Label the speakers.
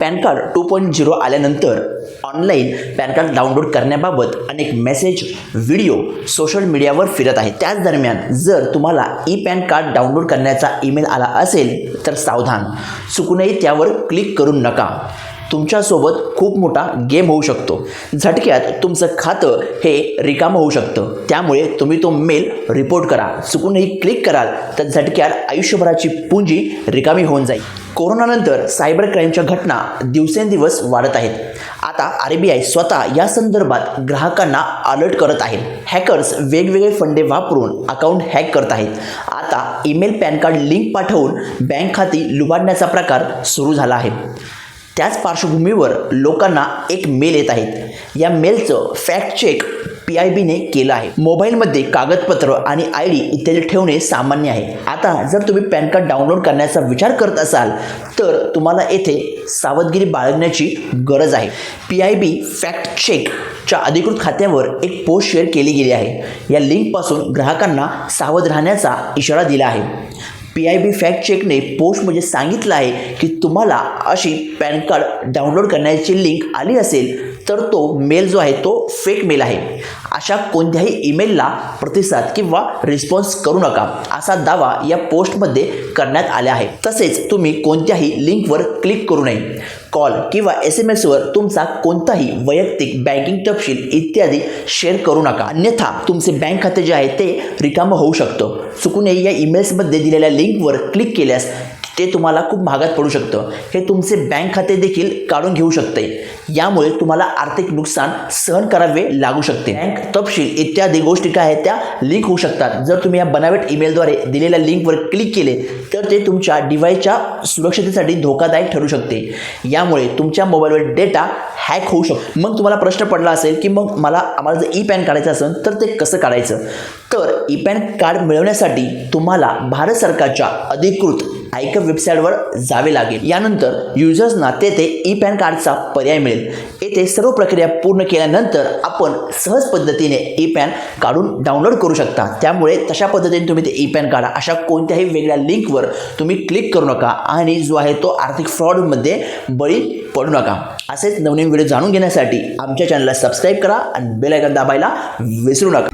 Speaker 1: PAN card two point zero आल्यानंतर online PAN card download करण्याबाबत अनेक मेसेज व्हिडिओ सोशल मीडियावर फिरत आहे त्याच दरम्यान जर तुम्हाला ई पॅन कार्ड डाउनलोड करण्याचा ईमेल आला असेल तर सावधान. चुकूनही त्यावर क्लिक करू नका. तुमच्यासोबत खूप मोठा गेम होऊ शकतो. झटक्यात तुमचं खातं हे रिकामं होऊ शकतं. त्यामुळे तुम्ही तो मेल रिपोर्ट करा. चुकूनही क्लिक कराल तर झटक्यात आयुष्यभराची पुंजी रिकामी होऊन जाईल. कोरोनानंतर सायबर क्राईमच्या घटना दिवसेंदिवस वाढत आहेत. आता आर बी आय स्वतः या संदर्भात ग्राहकांना अलर्ट करत आहे हॅकर्स वेगवेगळे फंडे वापरून अकाउंट हॅक करत आहेत. आता ईमेल पॅन कार्ड लिंक पाठवून बँक खाती लुबाडण्याचा प्रकार सुरू झाला आहे. त्याच पार्श्वभूमीवर लोकांना एक मेल येत आहेत. या मेलचं फॅक्ट चेक पी आय बीने केलं आहे. मोबाईलमध्ये कागदपत्र आणि आय डी इत्यादी ठेवणे सामान्य आहे. आता जर तुम्ही पॅन कार्ड डाउनलोड करण्याचा विचार करत असाल तर तुम्हाला येथे सावधगिरी बाळगण्याची गरज आहे. पी आय बी फॅक्ट चेकच्या अधिकृत खात्यावर एक पोस्ट शेअर केली गेली आहे. या लिंकपासून ग्राहकांना सावध राहण्याचा इशारा दिला आहे. पी आय बी फॅक्ट चेकने पोस्टमध्ये सांगितलं आहे की तुम्हाला अशी पॅन कार्ड डाउनलोड करण्याची लिंक आली असेल. तर तो मेल जो आहे तो फेक मेल आहे. अशा कोणत्याही ईमेलला प्रतिसाद किंवा रिस्पॉन्स करू नका. असा दावा या पोस्टमध्ये करण्यात आला आहे. तसेच तुम्ही कोणत्याही लिंकवर क्लिक करू नये. कॉल किंवा एस एम एसवर तुमचा कोणताही वैयक्तिक बँकिंग तपशील इत्यादी शेअर करू नका. अन्यथा तुमचे बँक खाते जे आहे ते रिकामं होऊ शकतं. चुकूनही या ईमेल्समध्ये दिलेल्या लिंकवर क्लिक केल्यास ते तुम्हाला खूप महागात पडू शकतं. हे तुमचे बँक खाते देखील काढून घेऊ शकते. यामुळे तुम्हाला आर्थिक नुकसान सहन करावे लागू शकते. बँक तपशील इत्यादी गोष्टी काय आहेत त्या लिंक होऊ शकतात. जर तुम्ही या बनावट ईमेलद्वारे दिलेल्या लिंकवर क्लिक केले तर ते तुमच्या डिव्हाइसच्या सुरक्षतेसाठी धोकादायक ठरू शकते. यामुळे तुमच्या मोबाईलवर डेटा हॅक होऊ शकतो मग तुम्हाला प्रश्न पडला असेल की मग मला आम्हाला जर ई पॅन काढायचं असेल तर ते कसं काढायचं? तर ई पॅन कार्ड मिळवण्यासाठी तुम्हाला भारत सरकारच्या अधिकृत आयकर वेबसाईटवर जावे लागेल. यानंतर युजर्सना तेथे ई पॅन कार्डचा पर्याय मिळेल. येथे सर्व प्रक्रिया पूर्ण केल्यानंतर आपण सहज पद्धतीने ई पॅन काढून डाउनलोड करू शकता. त्यामुळे तशा पद्धतीने तुम्ही ते ई पॅन काढा. अशा कोणत्याही वेगळ्या लिंकवर तुम्ही क्लिक करू नका आणि जो आहे तो आर्थिक फ्रॉडमध्ये बळी पडू नका. असेच नवनवीन व्हिडिओ जाणून घेण्यासाठी आमच्या चॅनलला सबस्क्राईब करा आणि बेल आयकॉन दाबायला विसरू नका.